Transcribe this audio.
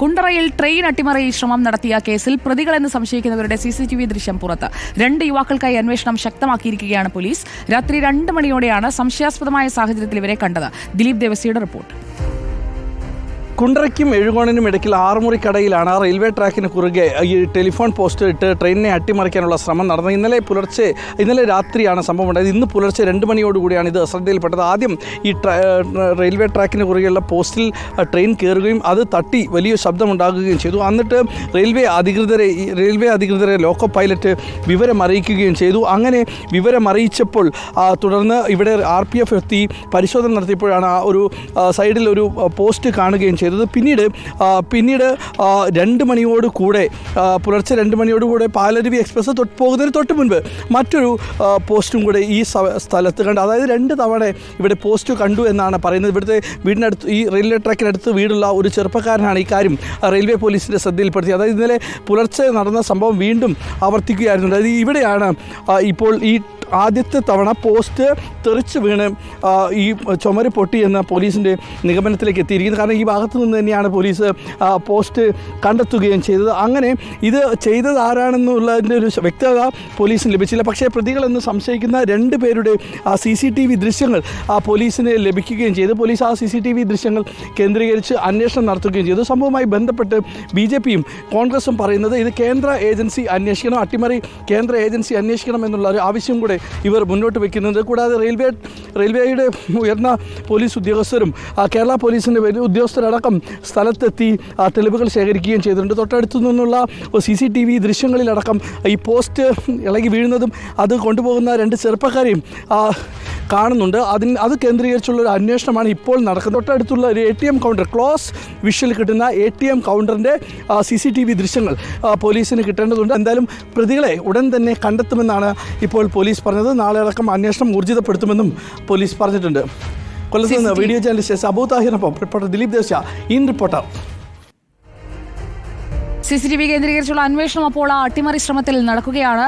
കുണ്ടറയിൽ train അട്ടിമറി ശ്രമം നടത്തിയ കേസിൽ പ്രതികളെന്ന് സംശയിക്കുന്നവരുടെ സി സി ടി വി ദൃശ്യം പുറത്ത്. രണ്ട് യുവാക്കൾക്കായി അന്വേഷണം ശക്തമാക്കിയിരിക്കുകയാണ് പോലീസ്. രാത്രി രണ്ട് മണിയോടെയാണ് സംശയാസ്പദമായ സാഹചര്യത്തിൽ ഇവരെ കണ്ടത്. ദിലീപ് ദേവസിയുടെ റിപ്പോർട്ട്. കുണ്ടറയ്ക്കും എഴുകോണിനും ഇടയ്ക്കിൽ ആറുമുറി കടയിലാണ് റെയിൽവേ ട്രാക്കിന് കുറുകെ ഈ ടെലിഫോൺ പോസ്റ്റ് ഇട്ട് ട്രെയിനിനെ അട്ടിമറിക്കാനുള്ള ശ്രമം നടന്നത്. ഇന്നലെ പുലർച്ചെ ഇന്നലെ രാത്രിയാണ് സംഭവം ഉണ്ടായത്. ഇന്ന് പുലർച്ചെ രണ്ട് മണിയോടുകൂടിയാണ് ഇത് ശ്രദ്ധയിൽപ്പെട്ടത്. ആദ്യം ഈ റെയിൽവേ ട്രാക്കിന് കുറുകെയുള്ള പോസ്റ്റിൽ ട്രെയിൻ കയറുകയും അത് തട്ടി വലിയ ശബ്ദമുണ്ടാകുകയും ചെയ്തു. എന്നിട്ട് റെയിൽവേ അധികൃതരെ റെയിൽവേ അധികൃതരെ ലോക്കോ പൈലറ്റ് വിവരം അറിയിക്കുകയും ചെയ്തു. അങ്ങനെ വിവരം അറിയിച്ചപ്പോൾ തുടർന്ന് ഇവിടെ ആർ പി എഫ് എത്തി പരിശോധന നടത്തിയപ്പോഴാണ് ഒരു സൈഡിൽ ഒരു പോസ്റ്റ് കാണുകയും ചെയ്തത്. പിന്നീട് പിന്നീട് രണ്ട് മണിയോട് കൂടെ പുലർച്ചെ രണ്ട് മണിയോട് കൂടെ പാലരുവി എക്സ്പ്രസ് തൊട്ട് പോകുന്നതിന് തൊട്ട് മുൻപ് മറ്റൊരു പോസ്റ്റും കൂടെ ഈ സ്ഥലത്ത് കണ്ടു അതായത് രണ്ട് തവണ ഇവിടെ പോസ്റ്റ് കണ്ടു എന്നാണ് പറയുന്നത്. ഇവിടുത്തെ വീടിനടുത്ത് ഈ റെയിൽവേ ട്രാക്കിനടുത്ത് വീടുള്ള ഒരു ചെറുപ്പക്കാരനാണ് ഈ കാര്യം റെയിൽവേ പോലീസിന്റെ ശ്രദ്ധയിൽപ്പെടുത്തി. അതായത് ഇന്നലെ പുലർച്ചെ നടന്ന സംഭവം വീണ്ടും ആവർത്തിക്കുകയായിരുന്നു. അതായത് ഇവിടെയാണ് ഇപ്പോൾ ഈ ആദ്യത്തെ തവണ പോസ്റ്റ് തെറിച്ച് വീണ് ഈ ചുമര് പൊട്ടി എന്ന പോലീസിന്റെ നിഗമനത്തിലേക്ക് എത്തിയിരിക്കുന്നത് കാരണം ഈ ഭാഗത്ത് നിന്ന് തന്നെയാണ് പോലീസ് പോസ്റ്റ് കണ്ടെത്തുകയും ചെയ്തത്. അങ്ങനെ ഇത് ചെയ്തത് ആരാണെന്നുള്ളതിന്റെ ഒരു വ്യക്തത പോലീസിന് ലഭിച്ചില്ല. പക്ഷേ പ്രതികളെന്ന് സംശയിക്കുന്ന രണ്ട് പേരുടെ ആ സി സി ടി വി ദൃശ്യങ്ങൾ ആ പോലീസിന് ലഭിക്കുകയും ചെയ്തു. പോലീസ് ആ സി സി ടി വി ദൃശ്യങ്ങൾ കേന്ദ്രീകരിച്ച് അന്വേഷണം നടത്തുകയും ചെയ്തു. സംഭവവുമായി ബന്ധപ്പെട്ട് ബി ജെ പിയും കോൺഗ്രസും പറയുന്നത് ഇത് കേന്ദ്ര ഏജൻസി അന്വേഷിക്കണം അട്ടിമറി കേന്ദ്ര ഏജൻസി അന്വേഷിക്കണം എന്നുള്ള ഒരു ആവശ്യം കൂടെ ഇവർ മുന്നോട്ട് വയ്ക്കുന്നത് കൂടാതെ റെയിൽവേ റെയിൽവേയുടെ ഉയർന്ന പോലീസ് ഉദ്യോഗസ്ഥരും കേരള പോലീസിന്റെ ഉദ്യോഗസ്ഥരടക്കം സ്ഥലത്തെത്തി തെളിവുകൾ ശേഖരിക്കുകയും ചെയ്തിട്ടുണ്ട്. തൊട്ടടുത്തു നിന്നുള്ള സി സി ടി വി ദൃശ്യങ്ങളിലടക്കം ഈ പോസ്റ്റ് ഇളകി വീഴുന്നതും അത് കൊണ്ടുപോകുന്ന രണ്ട് ചെറുപ്പക്കാരെയും കാണുന്നുണ്ട്. അതിന് അത് കേന്ദ്രീകരിച്ചുള്ള ഒരു അന്വേഷണമാണ് ഇപ്പോൾ നടക്കുന്നത്. തൊട്ടടുത്തുള്ള ഒരു A T M counter close visual കിട്ടുന്ന എ ടി എം കൗണ്ടറിന്റെ സി സി ടി വി ദൃശ്യങ്ങൾ പോലീസിന് കിട്ടേണ്ടതുണ്ട്. എന്തായാലും പ്രതികളെ ഉടൻ തന്നെ കണ്ടെത്തുമെന്നാണ് ഇപ്പോൾ പോലീസ് പറഞ്ഞത്. നാളെ അടക്കം അന്വേഷണം ഊർജിതപ്പെടുത്തുമെന്നും പോലീസ് പറഞ്ഞിട്ടുണ്ട്. കൊല്ലത്ത് നിന്ന് വീഡിയോ ജേർണലിസ്റ്റ് അബൂ താഹിറിനൊപ്പം റിപ്പോർട്ടർ ദിലീപ് ദേശ in reporter. C C T V കേന്ദ്രീകരിച്ചുള്ള അന്വേഷണം അപ്പോൾ ആ അട്ടിമറി ശ്രമത്തിൽ നടക്കുകയാണ്.